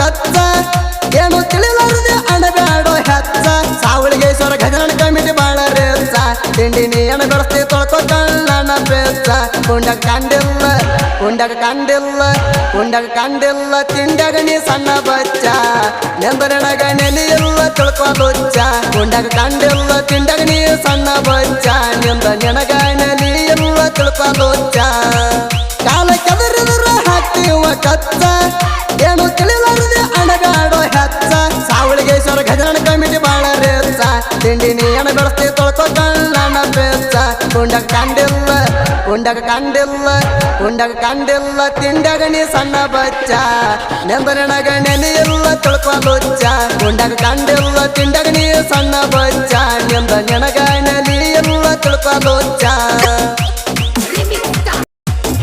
ಕಚ್ಚ ಏನು ತಿಳಿಲಾರದೆ ಅಣಬ್ಯಾಡೋ ಹೆಚ್ಚ ಸಾವಳಿಗೇಶ್ವರ ಗಜನ ಕಮಿಟಿ ಬಾಳ ರೇಸ ತಿಂಡಿ ನೀ ಅಣ ಬೆಳೆಸ್ತಿ ತೊಳ್ಕೊ ಕಳ್ಳನ ಬೇಸ ಕುಂಡಗ ಕಂಡಿಲ್ಲ ಕುಂಡಗ ಕಂಡಿಲ್ಲ ಕುಂಡಗ ಕಂಡಿಲ್ಲ. ತಿಂಡಾಗ ನೀ ಸಣ್ಣ ಬಚ್ಚ. ನೆಂದರನಗ ನೆನೆಯಿಲ್ಲ ತಿಳ್ಕೊಳ್ಳುಚ್ಚ ಕುಂಡಗ ಕಂಡಿಲ್ಲ ತಿಂಡಾಗ ನೀ ಸಣ್ಣ ಬಚ್ಚ. ನಿಂದ ನೆನಗ ನೆನೆಯಿಲ್ಲ ತಿಳ್ಕೊಳ್ಳುಚ್ಚ ಕಾಲ ಕೆದರಿದ್ರ ಹಾಕ್ತಿವ ಕಚ್ಚ ತಿಂಡಿ ನೀ ಅಣ ಬೆಳೆಸ್ತಿ ತೊಳ್ಕೊ ಕಳ್ಳನ ಬೇಸ ಕುಂಡಗ ಕಂಡಿಲ್ಲ ಕುಂಡಗ ಕಂಡಿಲ್ಲ ಕುಂಡಗ ಕಂಡಿಲ್ಲ ತಿಂಡಾಗ ನೀ ಸಣ್ಣ ಬಚ್ಚ. ನೆಂದರನಗ ನೆನೆಯಿಲ್ಲ ತಿಳ್ಕೊಳ್ಳುಚ್ಚ ಕುಂಡಗ ಕಂಡಿಲ್ಲ ತಿಂಡಾಗ ಸಣ್ಣ ಬಚ್ಚ. ನಿಂದ ನಿನಗ ನೆನೆಯಿಲ್ಲ ತಿಳ್ಕೊಳ್ಳುಚ್ಚ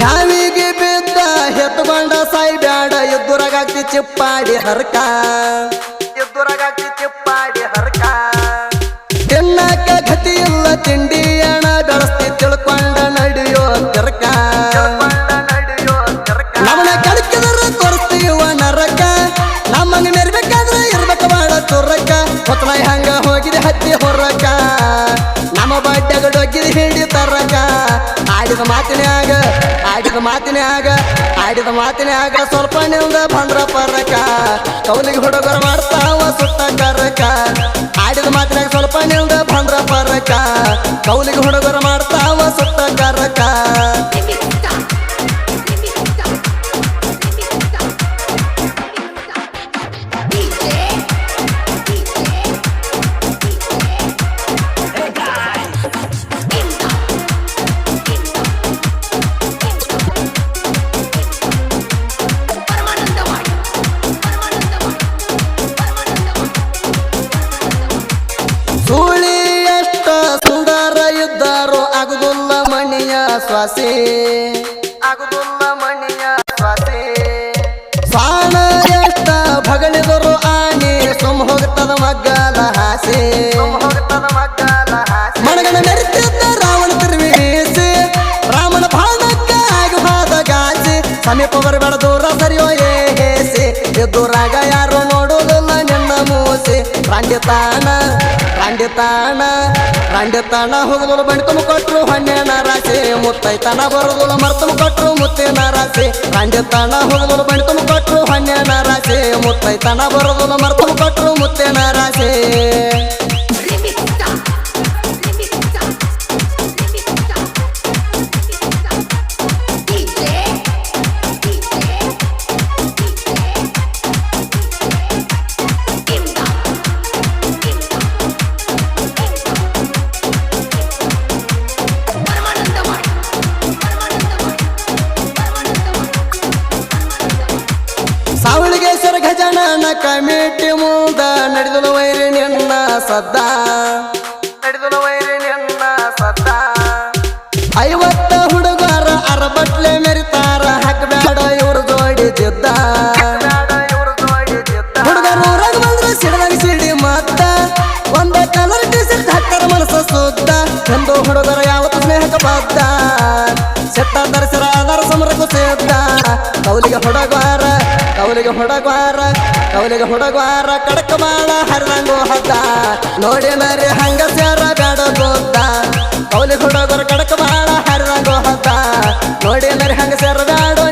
ಯಾವಿಗೆ ಬಿದ್ದ ಹೆತ್ತುಕೊಂಡ ಸಾಯಿ ಬ್ಯಾಡ ಎದ್ದುರಗಾಗ್ತಿ ಚಿಪ್ಪಾಡಿ ಹರ್ಕ. ಎದ್ದುರಗಾಗ್ತಿ ಚಿಪ್ಪಾಡಿ ಹರ್ಕ. ತರಕ ಆಡಿದ ಮಾತಿನ್ಯಾಗ ಆಡಿದ ಮಾತಿನ್ಯಾಗ ಆಡಿದ ಮಾತಿನ್ಯಾಗ ಸ್ವಲ್ಪ ನಿಂದ ಬಂದ್ರ ಪರಕ. ಕೌಲಿಗೆ ಹುಡುಗರು ಮಾಡ್ತಾವ ಸುತ್ತ ಕರಕ. ಆಡಿದ ಮಾತಿನಾಗ ಸ್ವಲ್ಪ ನಿಂದ ಬಂದ್ರ ಪರಕ. ಕೌಲಿಗೆ ಹುಡುಗರು ಮಾಡ್ತಾವ ಸ್ವಾಸಿ ಮಣಿಯ ಸ್ವಾಸಿ ಸಾಣ ಎತ್ತ ಭಗಳಿದರು ಆನೆ ಸುಮ್ ಹೋಗ್ತದ ಮಗ್ಗದ ಹಾಸಿ. ಮಣಗನ ಮೆರೆತಿದ್ದ ರಾವಣ ತಿರುವಿಸಿ ರಾಮನ ಬಾಣಕ್ಕ ಆಗಿ ಹೋದ ಗಾಸಿ. ಸಮೀಪ ಬರಬೇಡ ದೂರ ಸರಿಯೋ ಹೇಸಿ. ಎದುರಾಗ ಯಾರು ನೋಡುವುದಿಲ್ಲ ನಿನ್ನ ಮೂಸಿ. ರಂಡಿತಾಣ ರಂಡಿತಾಣ ರಂಡಿತಾಣ ಹೋಗಲು ಬಂಡಿ ತುಂಬ ಕೊಟ್ರು ಹಣ್ಣಿನ ರಾಶಿ. ಮುತ್ತೈತನ ಬರುದಿಲ್ಲ ಕೊಟ್ಟರು ಕೊಟ್ರು ಮುತ್ತೆ ರಾಶಿ. ರಂಡಿತಾಣ ಹೋಗಲು ಬಣ್ಣ ತುಂಬ ಕೊಟ್ರು ನಾರಾಸೆ ಮುತ್ತೈ ಮರ್ತಮ ಕೊಟ್ರು ಕೊಟ್ಟರು ಮುತ್ತೆ ಸಾವಳಿಗೇಶ್ವರ ಕಮಿಟಿ ಮುಂದ ನಡೆದಲು ವೈರಿ ನಿನ್ನ ಸದ್ದ. ನಡೆದಲು ವೈರಿ ನಿನ್ನ ಸದ್ದ. ಐವತ್ತ ಹುಡುಗರ ಅರಬಟ್ಲೆ ಮೆರಿತಾರ ಹಾಕಬೇಡ ಇವ್ರ ಜೋಡಿ ಜಿದ್ದ ಹುಡುಗರ ಸಿಡದಾಗ ಸಿಡಿ ಮತ್ತ. ಕಲರ್ ಹುಡುಗರ ಯಾವತ್ತು ಸ್ನೇಹಕ ಬದ್ದ. ಸೆಟ್ಟ ಧರಿಸಿರ ಅದರ ಸಮರಕ್ಕೂ ಸೇದ್ದ. ಕೌಲಿಗೆ ಹುಡುಗಾರ ಕೌಲಿಗೆ ಹುಡುಗಾರ ಕವಲಿಗೆ ಹುಡುಗಾರ ಕಡಕ ಮಾಡ ಹರಿದಂಗು ಹದ್ದ ನೋಡಿ ನರಿ ಹಂಗ ಸ್ಯಾರ ಬೇಡ ಗೋದ್ದ ಕವಲಿಗೆ ಹುಡುಗರ ಕಡಕ ಮಾಡ ಹರಿದಂಗು ಹದ್ದ ನೋಡಿ ನರಿ ಹಂಗ ಸ್ಯಾರ ಬೇಡ